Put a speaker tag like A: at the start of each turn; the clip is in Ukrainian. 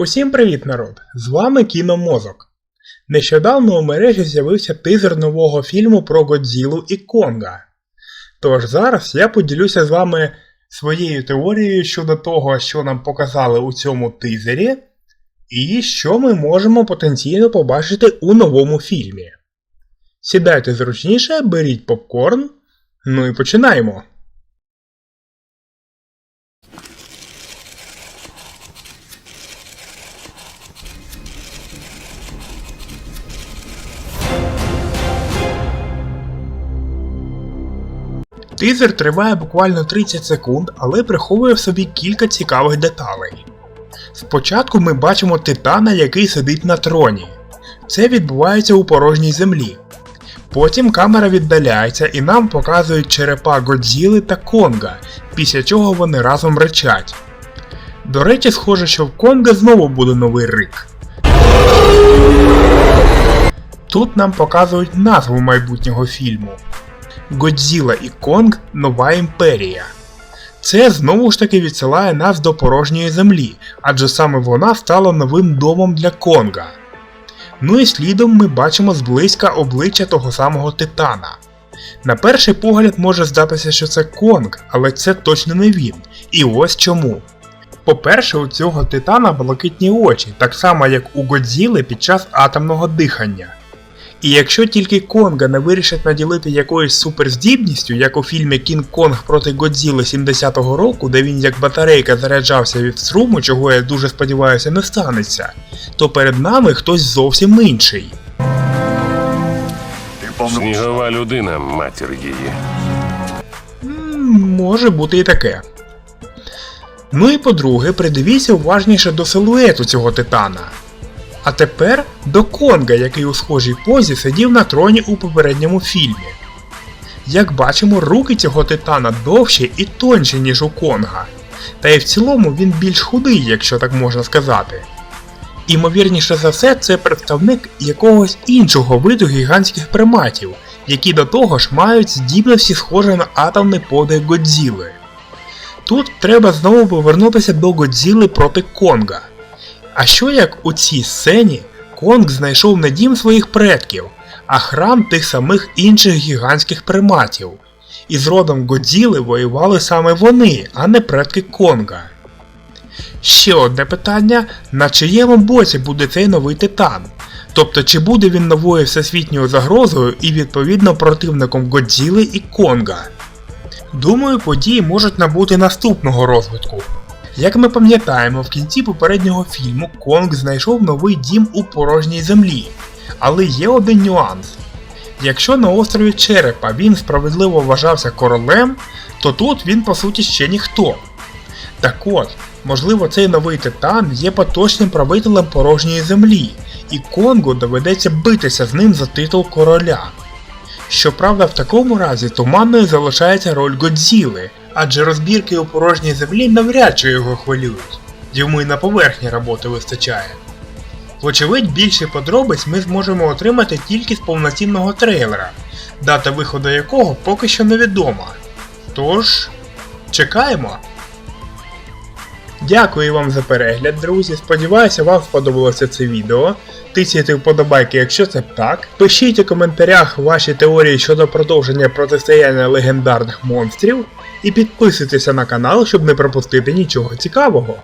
A: Усім привіт, народ! З вами Кіномозок. Нещодавно у мережі з'явився тизер нового фільму про Годзілу і Конга. Тож зараз я поділюся з вами своєю теорією щодо того, що нам показали у цьому тизері, і що ми можемо потенційно побачити у новому фільмі. Сідайте зручніше, беріть попкорн, ну і починаємо. Тизер триває буквально 30 секунд, але приховує в собі кілька цікавих деталей. Спочатку ми бачимо титана, який сидить на троні. Це відбувається у порожній землі. Потім камера віддаляється і нам показують черепа Годзіли та Конга, після чого вони разом речать. До речі, схоже, що в Конга знову буде новий рик. Тут нам показують назву майбутнього фільму. Годзіла і Конг Нова імперія. Це знову ж таки відсилає нас до порожньої землі, адже саме вона стала новим домом для Конга. Ну і слідом ми бачимо зблизька обличчя того самого Титана. На перший погляд може здатися, що це Конг, але це точно не він. І ось чому. По-перше, у цього титана блакитні очі, так само як у Годзіли під час атомного дихання. І якщо тільки Конга не вирішать наділити якоюсь суперздібністю, як у фільмі Кінг Конг проти Годзіли 70-го року, де він як батарейка заряджався від струму, чого я дуже сподіваюся не станеться, то перед нами хтось зовсім інший.
B: Снігова людина, матір її.
A: Може бути і таке. Ну і по-друге, придивіться уважніше до силуету цього титана. А тепер до Конга, який у схожій позі сидів на троні у попередньому фільмі. Як бачимо, руки цього титана довші і тонші, ніж у Конга. Та й в цілому він більш худий, якщо так можна сказати. Імовірніше за все, це представник якогось іншого виду гігантських приматів, які до того ж мають здібності схожі на атомний подих Годзіли. Тут треба знову повернутися до Годзіли проти Конга. А що як у цій сцені Конг знайшов не дім своїх предків, а храм тих самих інших гігантських приматів, і з родом Годзіли воювали саме вони, а не предки Конга. Ще одне питання: на чиєму боці буде цей новий титан? Тобто, чи буде він новою всесвітньою загрозою і відповідно противником Годзіли і Конга? Думаю, події можуть набути наступного розвитку. Як ми пам'ятаємо, в кінці попереднього фільму Конг знайшов новий дім у порожній землі. Але є один нюанс. Якщо на острові Черепа він справедливо вважався королем, то тут він по суті ще ніхто. Так от, можливо, цей новий титан є поточним правителем порожньої землі, і Конгу доведеться битися з ним за титул короля. Щоправда, в такому разі туманною залишається роль Годзіли, адже розбірки у порожній землі навряд чи його хвилюють, йому і на поверхні роботи вистачає. Вочевидь, більше подробиць ми зможемо отримати тільки з повноцінного трейлера, дата виходу якого поки що невідома. Тож, чекаємо! Дякую вам за перегляд, друзі. Сподіваюся, вам сподобалося це відео. Тисяйте вподобайки, якщо це так. Пишіть у коментарях ваші теорії щодо продовження протистояння легендарних монстрів. І підписуйтеся на канал, щоб не пропустити нічого цікавого.